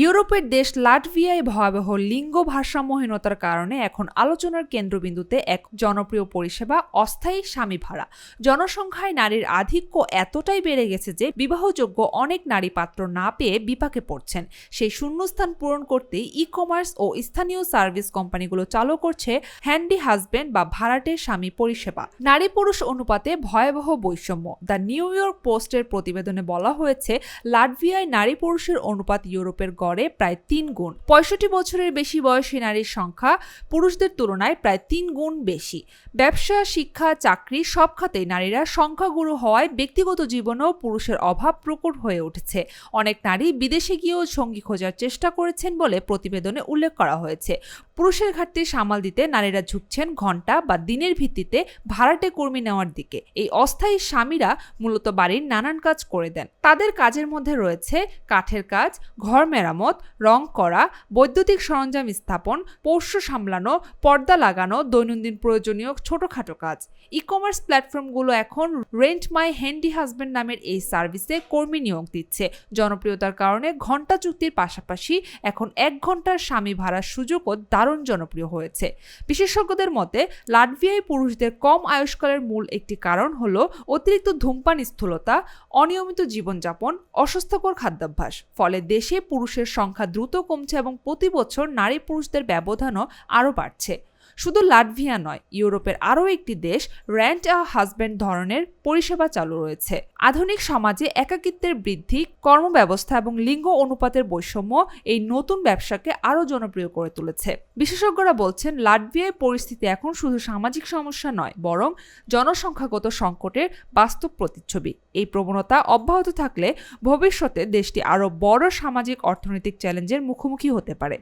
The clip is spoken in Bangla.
ইউরোপের দেশ লাটভিয়ায় ভয়াবহ লিঙ্গ ভারসাম্যহীনতার কারণে এখন আলোচনার কেন্দ্রবিন্দুতে এক জনপ্রিয় পরিষেবা অস্থায়ী স্বামী ভাড়া। জনসংখ্যায় নারীর আধিক্য এতটাই বেড়ে গেছে যে বিবাহযোগ্য অনেক নারী পাত্র না পেয়ে বিপাকে পড়ছেন। সেই শূন্যস্থান পূরণ করতে ই কমার্স ও স্থানীয় সার্ভিস কোম্পানিগুলো চালু করছে হ্যান্ডি হাজব্যান্ড বা ভাড়াটে স্বামী পরিষেবা। নারী পুরুষ অনুপাতে ভয়াবহ বৈষম্য। দ্য নিউ ইয়র্ক পোস্টের প্রতিবেদনে বলা হয়েছে, লাটভিয়ায় নারী পুরুষের অনুপাত ইউরোপের গড়ে প্রায় তিন গুণ। পঁয়ষট্টি বছরের বেশি বয়সী নারীর সংখ্যা পুরুষদের তুলনায় প্রায় তিন গুণ বেশি। ব্যবসা, শিক্ষা, চাকরি সব খাতেই নারীরা সংখ্যাগুরু হওয়ায় ব্যক্তিগত জীবনেও পুরুষের অভাব প্রকট হয়ে উঠেছে। অনেক নারী বিদেশে গিয়েও সঙ্গী খোঁজার চেষ্টা করেছেন বলে প্রতিবেদনে উল্লেখ করা হয়েছে। পুরুষের ঘাটতি সামাল দিতে নারীরা ঝুঁকছেন ঘণ্টা বা দিনের ভিত্তিতে ভাড়াটে কর্মী নেওয়ার দিকে। এই অস্থায়ী স্বামীরা মূলত বাড়ির নানান কাজ করে দেন। তাদের কাজের মধ্যে রয়েছে কাঠের কাজ, ঘর মেরামত রং করা, বৈদ্যুতিক সরঞ্জাম স্থাপন, পোষ্য সামলানো, পর্দা লাগানো, দৈনন্দিন প্রয়োজনীয় ছোটখাটো কাজ। ই কমার্স প্ল্যাটফর্মগুলো এখন রেন্ট মাই হ্যান্ডি হাজব্যান্ড নামের এই সার্ভিসে কর্মী নিয়োগ দিচ্ছে। জনপ্রিয়তার কারণে ঘণ্টা চুক্তির পাশাপাশি এখন এক ঘণ্টার স্বামী ভাড়ার সুযোগও দারুণ জনপ্রিয় হয়েছে। বিশেষজ্ঞদের মতে, লাটভিয়ায় পুরুষদের কম আয়ুষ্কালের মূল একটি কারণ হল অতিরিক্ত ধূমপান স্থূলতা, অনিয়মিত জীবনযাপন, অস্বাস্থ্যকর খাদ্যাভ্যাস। ফলে দেশে পুরুষের সংখ্যা দ্রুত কমছে এবং প্রতি বছর নারী পুরুষদের ব্যবধানও আরও বাড়ছে। শুধু লাটভিয়া নয়, ইউরোপের আরও একটি দেশ র্যান্ট আ হাজব্যান্ড ধরনের পরিষেবা চালু রয়েছে। আধুনিক সমাজে একাকিত্বের বৃদ্ধি, কর্মব্যবস্থা এবং লিঙ্গ অনুপাতের বৈষম্য এই নতুন ব্যবসাকে আরও জনপ্রিয় করে তুলেছে। বিশেষজ্ঞরা বলছেন, লাটভিয়ায় পরিস্থিতি এখন শুধু সামাজিক সমস্যা নয়, বরং জনসংখ্যাগত সংকটের বাস্তব প্রতিচ্ছবি। এই প্রবণতা অব্যাহত থাকলে ভবিষ্যতে দেশটি আরও বড় সামাজিক অর্থনৈতিক চ্যালেঞ্জের মুখোমুখি হতে পারে।